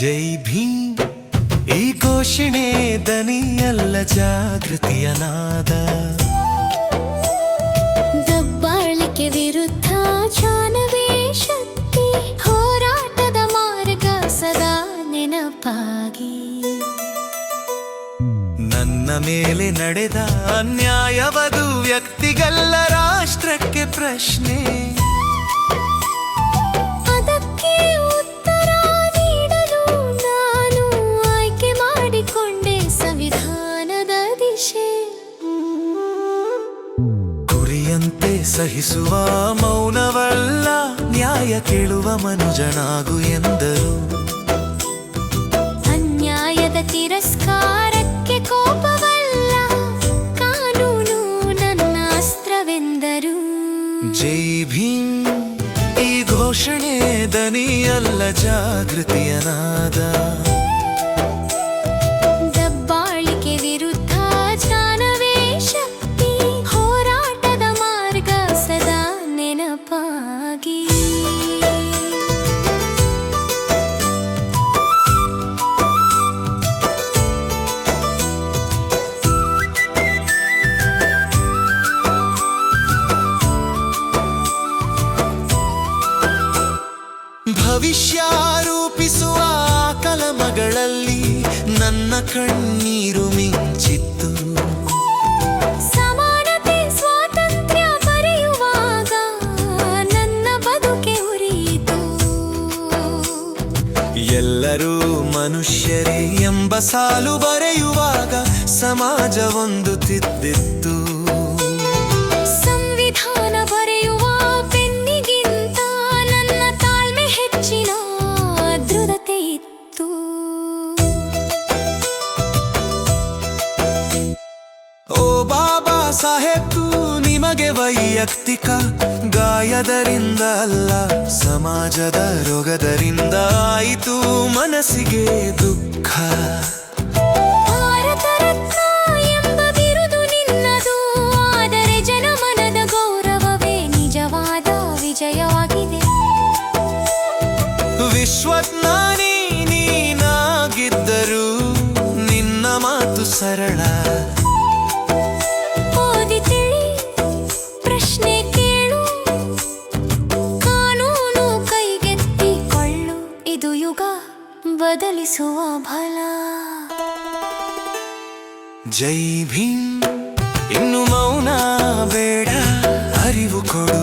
ಜೈ ಭೀಮ್. ಈ ಘೋಷಣೆ ದನಿಯಲ್ಲ ಜಾಗೃತಿಯ ನಾದ. ದಬ್ಬಾಳಿಕೆ ವಿರುದ್ಧ ಚಾನವೇ ಶಕ್ತಿ. ಹೋರಾಟದ ಮಾರ್ಗ ಸದಾ ನೆನಪಾಗಿ. ನನ್ನ ಮೇಲೆ ನಡೆದ ಅನ್ಯಾಯವದು ವ್ಯಕ್ತಿಗಲ್ಲ ರಾಷ್ಟ್ರಕ್ಕೆ ಪ್ರಶ್ನೆ. ಸಹಿಸುವ ಮೌನವಲ್ಲ ನ್ಯಾಯ ಕೇಳುವ ಮನುಜನಾಗು ಎಂದರು. ಅನ್ಯಾಯದ ತಿರಸ್ಕಾರಕ್ಕೆ ಕೋಪವಲ್ಲ ಕಾನೂನು ನನ್ನ ಅಸ್ತ್ರವೆಂದರು. ಜೈ ಭೀಮ್ ಈ ಘೋಷಣೆ ದನಿಯಲ್ಲ ಜಾಗೃತಿಯ ಕಣ್ಣೀರು ಮಿಂಚಿತ್ತು. ಸಮಾನತೆ ಸ್ವಾತಂತ್ರ್ಯ ಬರೆಯುವಾಗ ನನ್ನ ಬದುಕೆ ಉರಿಯಿತು. ಎಲ್ಲರೂ ಮನುಷ್ಯರೇ ಎಂಬ ಸಾಲು ಬರೆಯುವಾಗ ಸಮಾಜವೊಂದು ತಿದ್ದಿತ್ತು. ಬಾಬಾ ಸಾಹೇಬ್ ನಿಮಗೆ ವೈಯಕ್ತಿಕ ಗಾಯದರಿಂದ ಅಲ್ಲ ಸಮಾಜದ ರೋಗದರಿಂದ ಆಯಿತು ಮನಸ್ಸಿಗೆ ದುಃಖ. ಭಾರತ ರತ್ನ ನಿನ್ನದು ಆದರೆ ಜನಮನದ ಗೌರವವೇ ನಿಜವಾದ ವಿಜಯವಾಗಿದೆ. ವಿಶ್ವಜ್ಞಾನಿ ನೀನಾಗಿದ್ದರೂ ನಿನ್ನ ಮಾತು ಸರಳ. ಬದಲಿಸುವ ಬಲ ಜೈ ಭೀಮ್ ಇನ್ನು ಮೌನ ಬೇಡ ಅರಿವು ಕೊಡು